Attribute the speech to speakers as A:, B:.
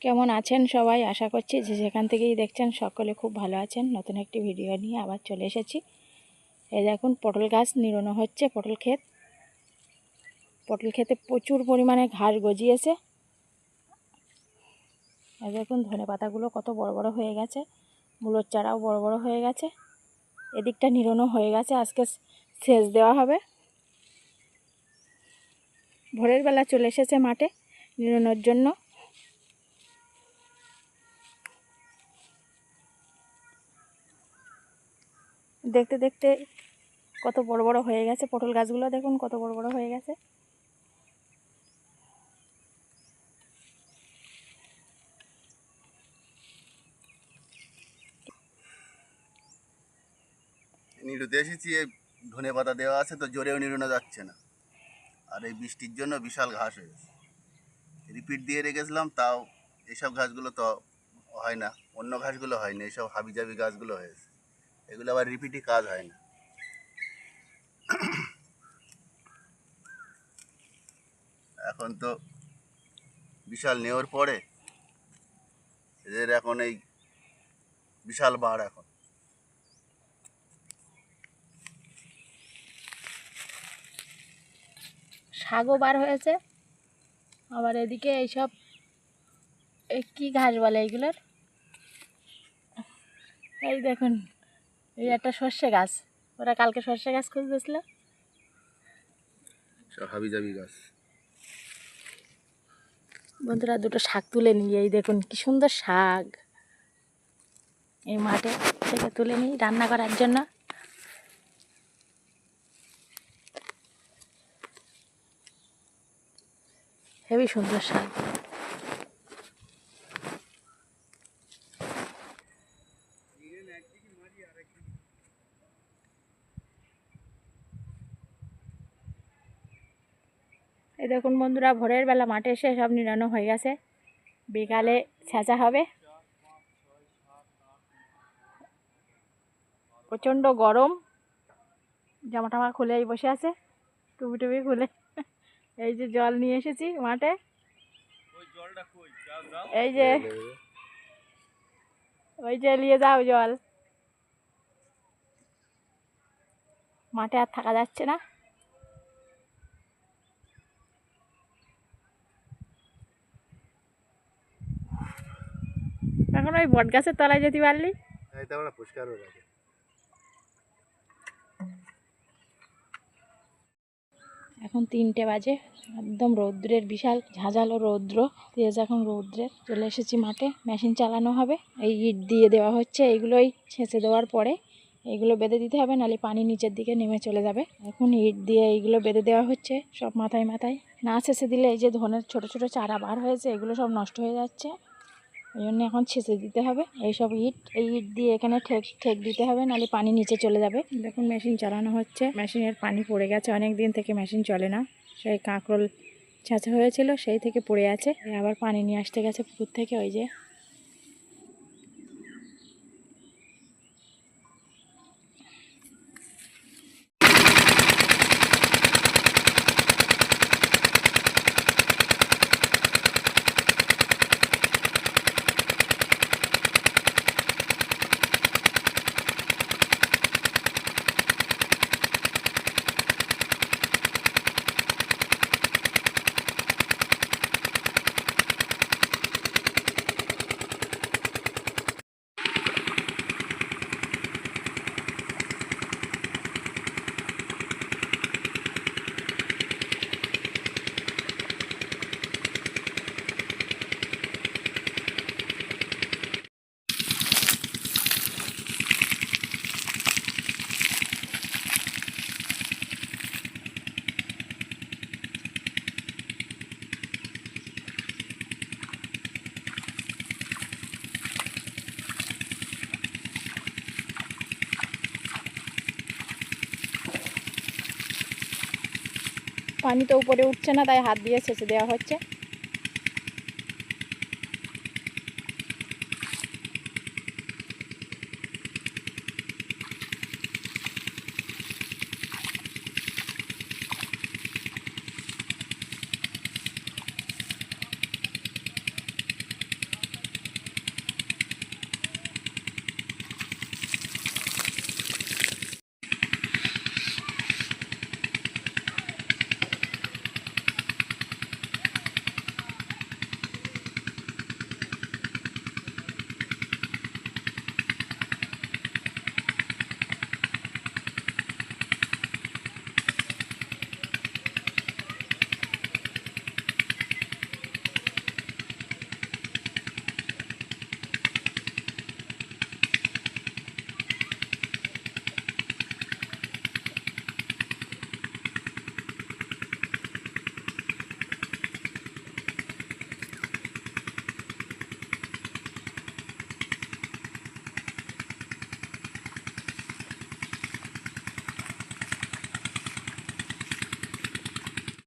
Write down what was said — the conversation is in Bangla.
A: কেমন আছেন সবাই? আশা করছি যে যেখান থেকেই দেখছেন সকলে খুব ভালো আছেন। নতুন একটি ভিডিও নিয়ে আবার চলে এসেছি। এই দেখুন, পটল গাছ নিরোনো হচ্ছে, পটল ক্ষেত। পটল ক্ষেতে প্রচুর পরিমাণে ঘাস গজিয়েছে। এই দেখুন, ধনে পাতাগুলো কত বড় বড় হয়ে গেছে, মূলোর চারাও বড় বড় হয়ে গেছে। এদিকটা নিরোনো হয়ে গেছে, আজকে সেচ দেওয়া হবে। ভোরের বেলা চলে এসেছে মাঠে নিড়ানোর জন্য। দেখতে দেখতে কত বড় বড় হয়ে গেছে। পটল গাছগুলো দেখুন কত বড় বড় হয়ে গেছে।
B: ধনে পাতা দেওয়া আছে তো জোরেও নিড়ানো যাচ্ছে না। আর এই বৃষ্টির জন্য বিশাল ঘাস হয়েছে রিপিট দিয়ে রেখেছিলাম, তাও এসব ঘাসগুলো তো হয় না, অন্য ঘাসগুলো হয় না এইসব হাবিজাবি গাছগুলো হয়েছে এগুলো আবার রিপিটই কাজ হয় না। এখন তো বিশাল নেওয়ার পরে এদের এখন এই বিশাল বাড় এখন।
A: শাকও বার হয়েছে। আবার এদিকে এইসব এই কী ঘাস বলে এইগুলোর এই দেখুন। এই একটা সর্ষে গাছ। ওরা কালকে সর্ষে গাছ খুঁজতেছিল।
B: গাছ।
A: বন্ধুরা দুটো শাক তুলে নিই। এই দেখুন কি সুন্দর শাক। এই মাঠে থেকে তুলে নিই রান্না করার জন্য। হেবি সুন্দর শাক। এই দেখুন বন্ধুরা, ভোরের বেলা মাঠে এসে সব নিরানো হয়ে গেছে। বিকালে ছেঁচা হবে। প্রচণ্ড গরম। জামা টামা খুলেই বসে আছে টুপি টুপি খুলে। এই যে জল নিয়ে এসেছি মাঠে। এই যে, ওই যে নিয়ে যাও জল। মাঠে আর থাকা যাচ্ছে না। এখন ওই বট গাছের তলায় যেতে পারলি?
B: রাখে
A: এখন তিনটে বাজে একদম রৌদ্রের বিশাল ঝাঁঝালো রৌদ্র। তেজ এখন রৌদ্রের চলে এসেছি মাঠে মেশিন চালানো হবে এই ইট দিয়ে দেওয়া হচ্ছে এইগুলোই ছেঁচে দেওয়ার পরে এইগুলো বেঁধে দিতে হবে নাহলে পানি নিচের দিকে নেমে চলে যাবে। এখন ইট দিয়ে এইগুলো বেঁধে দেওয়া হচ্ছে সব মাথায় মাথায়। না ছেঁচে দিলে এই যে ধনের ছোট ছোট চারা বার হয়েছে এগুলো সব নষ্ট হয়ে যাচ্ছে। ওই জন্য এখন ছেঁচে দিতে হবে। এইসব ইট, এই ইট দিয়ে এখানে ঠেক ঠেক দিতে হবে, নাহলে পানি নিচে চলে যাবে। দেখুন, মেশিন চালানো হচ্ছে। মেশিনের পানি পড়ে গেছে অনেক দিন থেকে মেশিন চলে না। সেই কাঁকরোল ছাঁচা হয়েছিল, সেই থেকে পড়ে আছে। আবার পানি নিয়ে আসতে গেছে পুকুর থেকে, ওই যে পানি তো উপরে উঠছে না তাই হাত দিয়ে ছেঁচে দেওয়া হচ্ছে।